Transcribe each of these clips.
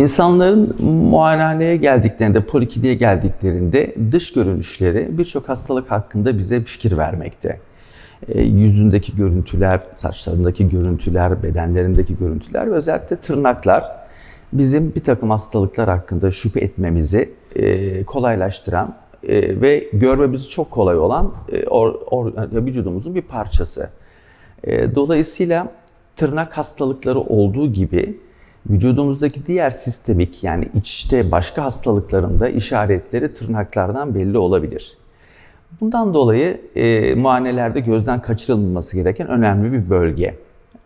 İnsanların muayenehaneye geldiklerinde, polikliniğe geldiklerinde dış görünüşleri birçok hastalık hakkında bize fikir vermekte. E, yüzündeki görüntüler, saçlarındaki görüntüler, bedenlerindeki görüntüler ve özellikle tırnaklar bizim bir takım hastalıklar hakkında şüphe etmemizi e, kolaylaştıran e, ve görmemizi çok kolay olan e, or, or, vücudumuzun bir parçası. E, dolayısıyla tırnak hastalıkları olduğu gibi vücudumuzdaki diğer sistemik yani içte başka hastalıklarında işaretleri tırnaklardan belli olabilir. Bundan dolayı e, muayenelerde gözden kaçırılmaması gereken önemli bir bölge.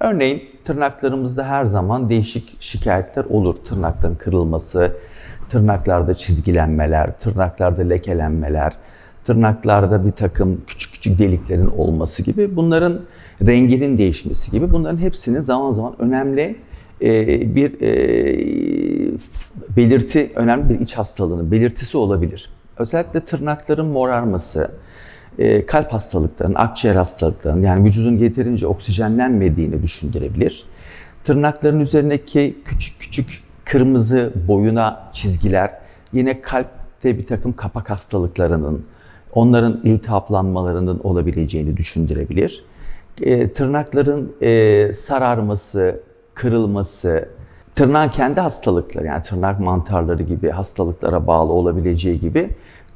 Örneğin tırnaklarımızda her zaman değişik şikayetler olur. Tırnakların kırılması, tırnaklarda çizgilenmeler, tırnaklarda lekelenmeler, tırnaklarda bir takım küçük küçük deliklerin olması gibi bunların renginin değişmesi gibi bunların hepsinin zaman zaman önemli e, bir e, belirti, önemli bir iç hastalığının belirtisi olabilir. Özellikle tırnakların morarması, e, kalp hastalıklarının, akciğer hastalıklarının yani vücudun yeterince oksijenlenmediğini düşündürebilir. Tırnakların üzerindeki küçük küçük kırmızı boyuna çizgiler yine kalpte bir takım kapak hastalıklarının, onların iltihaplanmalarının olabileceğini düşündürebilir. E, tırnakların e, sararması, kırılması, tırnağın kendi hastalıkları yani tırnak mantarları gibi hastalıklara bağlı olabileceği gibi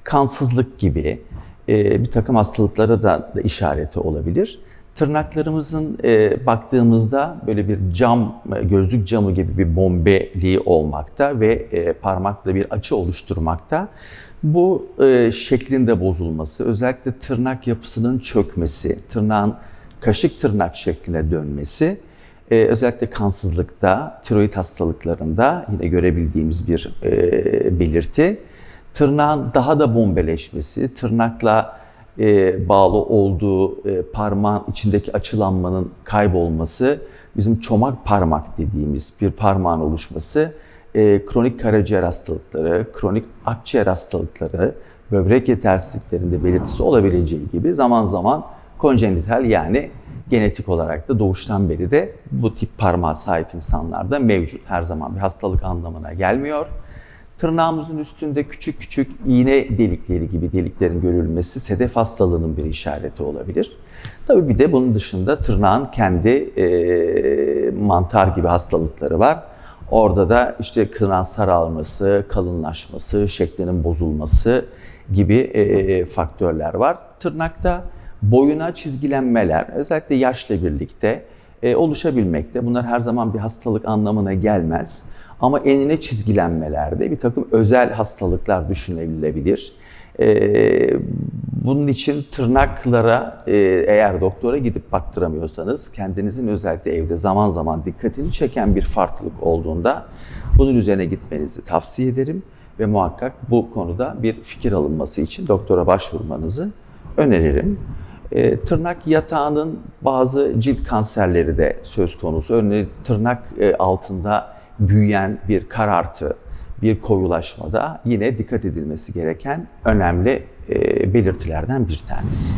kansızlık gibi e, bir takım hastalıklara da, da işareti olabilir. Tırnaklarımızın e, baktığımızda böyle bir cam, e, gözlük camı gibi bir bombeliği olmakta ve e, parmakla bir açı oluşturmakta. Bu e, şeklinde bozulması, özellikle tırnak yapısının çökmesi, tırnağın kaşık tırnak şekline dönmesi, e, özellikle kansızlıkta, tiroid hastalıklarında yine görebildiğimiz bir e, belirti. Tırnağın daha da bombeleşmesi, tırnakla e, bağlı olduğu e, parmağın içindeki açılanmanın kaybolması, bizim çomak parmak dediğimiz bir parmağın oluşması, e, kronik karaciğer hastalıkları, kronik akciğer hastalıkları, böbrek yetersizliklerinde belirtisi olabileceği gibi zaman zaman konjenital yani genetik olarak da doğuştan beri de bu tip parmağa sahip insanlarda mevcut. Her zaman bir hastalık anlamına gelmiyor. Tırnağımızın üstünde küçük küçük iğne delikleri gibi deliklerin görülmesi sedef hastalığının bir işareti olabilir. Tabii bir de bunun dışında tırnağın kendi e, mantar gibi hastalıkları var. Orada da işte tırnağın sararması, kalınlaşması, şeklinin bozulması gibi e, faktörler var. Tırnakta boyuna çizgilenmeler özellikle yaşla birlikte e, oluşabilmekte. Bunlar her zaman bir hastalık anlamına gelmez. Ama enine çizgilenmelerde bir takım özel hastalıklar düşünülebilir. Ee, bunun için tırnaklara e, eğer doktora gidip baktıramıyorsanız kendinizin özellikle evde zaman zaman dikkatini çeken bir farklılık olduğunda bunun üzerine gitmenizi tavsiye ederim ve muhakkak bu konuda bir fikir alınması için doktora başvurmanızı öneririm. E, tırnak yatağının bazı cilt kanserleri de söz konusu. Örneğin tırnak e, altında büyüyen bir karartı, bir koyulaşmada yine dikkat edilmesi gereken önemli e, belirtilerden bir tanesi.